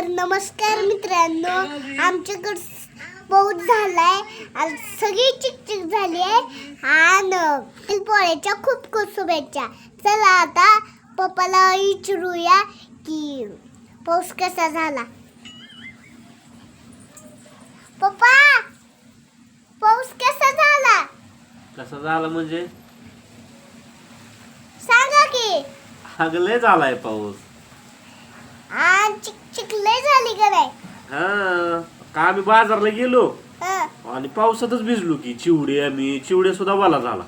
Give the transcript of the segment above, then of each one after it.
तर नमस्कार मित्रांनो आमच्याकडे पाऊस झालाय. आणि सगळी चिकचिक झाली आहे. आणि पोळ्याच्या खूप खूप शुभेच्छा. चला आता पप्पाला विचारूया की पाऊस कसा झाला? पप्पा पाऊस कसा झाला? कसा झाला म्हणजे? सांगा की. हागले झालाय पाऊस. झाली का नाही हा का आम्ही बाजारला गेलो? हं. आणि पावसातच भिजलो की चिवडे आम्ही चिवडे सुद्धा वाला झाला.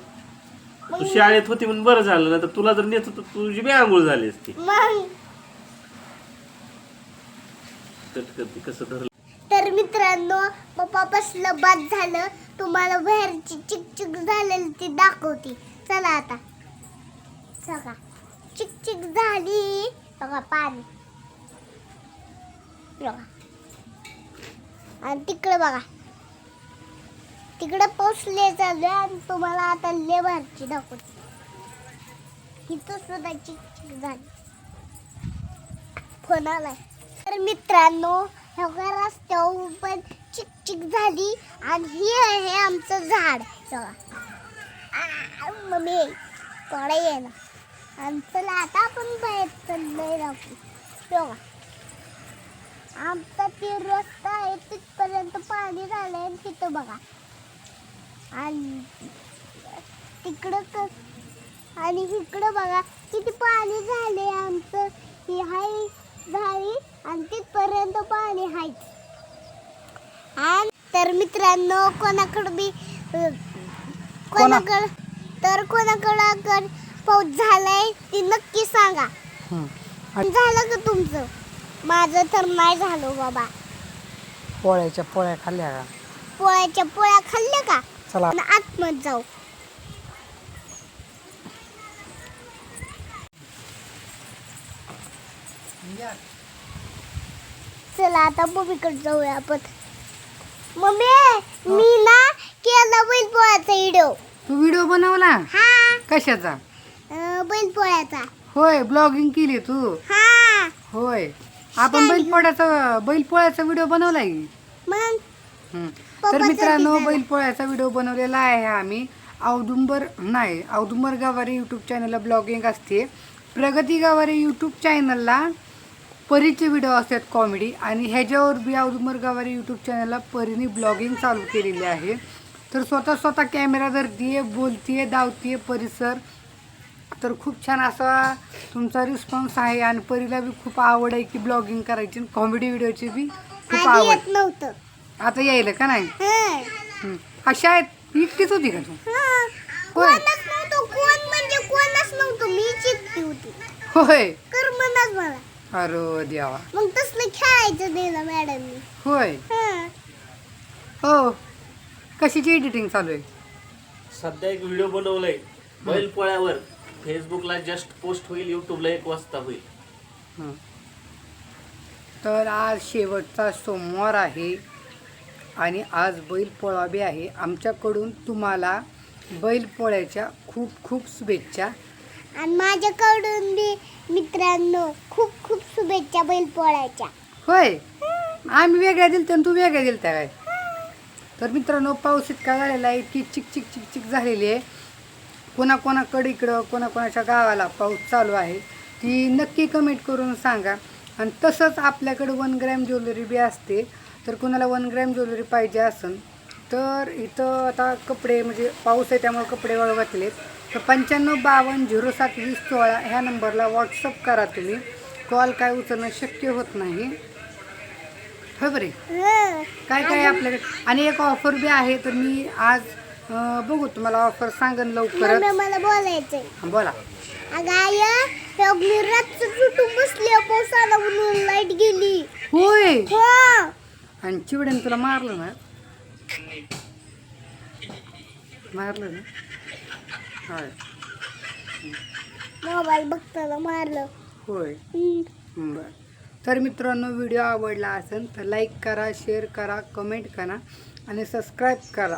तू शाळेत होती म्हणून बरं झालं ना तर तुला जर नेत तुझी बी आंघोळ झाली असती. कटकटी कसं धरलं? तर मित्रांनो पप्पा बसलं बाद झालं. तुम्हाला बाहेरची चिकचिक झालेली ती दाखवती. चला आता. चला. चिकचिक झाली. बघा पाणी. बघा. आणि तिकडे बघा. तिकडे पोचले चालू आणि तुम्हाला आता ले दाखवते. इथं सुद्धा चिकचिक झाली. फोन आलाय. तर मित्रांनो ह्या रस्त्यावर पण चिकचिक झाली आणि ही आहे आमचं झाड. बघा. मम्मी थोडा ये ना आणि चला आता आपण बाहेर चाललोय दाखवू बघा. आमचा ते रस्ता आहे तिथपर्यंत पाणी झालंय आणि तिथं बघा. आणि तिकडं आणि इकडं बघा किती पाणी झाले आमचं. ही हाय झाली आणि तिथपर्यंत पाणी आहे आणि तर मित्रांनो कोणाकडं बी कोणाकडं तर कोणाकडं पाऊस झालाय ती नक्की सांगा. झालं का तुमचं? माझं तर नाही झालं बाबा. पोळ्याच्या पोळ्या खाल्ल्या का? पोळ्याच्या पोळ्या खाल्ल्या का? चला. आणि आतमध्ये जाऊ. चला आता मम्मीकडे जाऊया आपण. मम्मी मी ना केला बैलपोळ्याचा व्हिडिओ. तू व्हिडिओ बनवला? हा. कशाचा? अं, बैलपोळ्याचा. होय ब्लॉगिंग केली तू. हा. होय. आपण बैलपोळ्याचा बैलपोळ्याचा व्हिडिओ बनवलाय. मग? हम्म. तर पप्पाचा मित्रांनो. बैलपोळ्याचा व्हिडिओ बनवलेला आहे आम्ही. औदुंबर नाही औदुंबर गावारी यूट्यूब चॅनलला ब्लॉगिंग असते. प्रगती गावारी यूट्यूब चॅनलला परीचे व्हिडिओ असतात कॉमेडी आणि ह्याच्यावर बी औदुंबर गावारी यूट्यूब चॅनलला परीने ब्लॉगिंग चालू केलेली आहे. तर स्वतः स्वतः कॅमेरा धरतीये बोलतीये धावतीये परिसर. तर खूप छान असा तुमचा रिस्पॉन्स आहे आणि परीला बी खूप आवड आहे की ब्लॉगिंग करायची कॉमेडी व्हिडिओची बी खूप आवड. नव्हतं. आता यायला का नाही? हा. अशा आहेत एकटीच होती का तू? हा. कोणच नव्हतं. कोण म्हणजे कोणच नव्हतं. मी चिकटी होती. होय. मला अरे देवा. मग तसलं खेळायचं दिलं मॅडमनी. होय. हा. हो. कशाची एडिटिंग चालू आहे? सध्या एक व्हिडिओ बनवलाय. बैल पोळ्यावर. फेसबुकला जस्ट पोस्ट होईल युट्यूबला एक वाजता होईल. हं. तर आज शेवटचा सोमवार आहे आणि आज बैलपोळा बी आहे. आमच्याकडून तुम्हाला बैलपोळ्याच्या खूप खूप शुभेच्छा. आणि माझ्याकडून बी मित्रांनो खूप खूप शुभेच्छा बैलपोळ्याच्या. होय? आम्ही वेगळ्या दिलत्या आणि तू वेगळ्या दिलत्या काय? तर मित्रांनो पाऊस इतका झालेला आहे इतकी चिक चिक चिक चिक झालेली आहे. कोणाकोणाकडे इकडं कोणाकोणाच्या गावाला पाऊस चालू आहे ती नक्की कमेंट करून सांगा. आणि तसंच आपल्याकडे वन ग्रॅम ज्वेलरी बी असते. तर कोणाला वन ग्रॅम ज्वेलरी पाहिजे असेल तर इथं आता कपडे म्हणजे पाऊस आहे त्यामुळे कपडे वाळवतलेत तर पंच्याण्णव बावन्न झिरो सात वीस सोळा ह्या नंबरला व्हॉट्सअप करा तुम्ही. कॉल काय उचलणं शक्य होत नाही. होय बरे? हं. काय काय आपल्याकडे? आणि एक ऑफर बी आहे तर मी आज अं, बघू तुम्हाला ऑफर सांगन लवकरच. मम्मी मला बोलायचंय. हा, बोला. अगं आय मी रातचं सुटून बसली पाऊस आला म्हणून लाइट गेली. होय? हा. आणि चिवड्याने तुला मारलं ना? मारलं ना? होय. मोबाईल बघताना मारलं. होय. हं. बरं. तर मित्रांनो व्हिडिओ आवडला असेल तर लाईक करा शेअर करा कमेंट करा आणि सबस्क्राईब करा.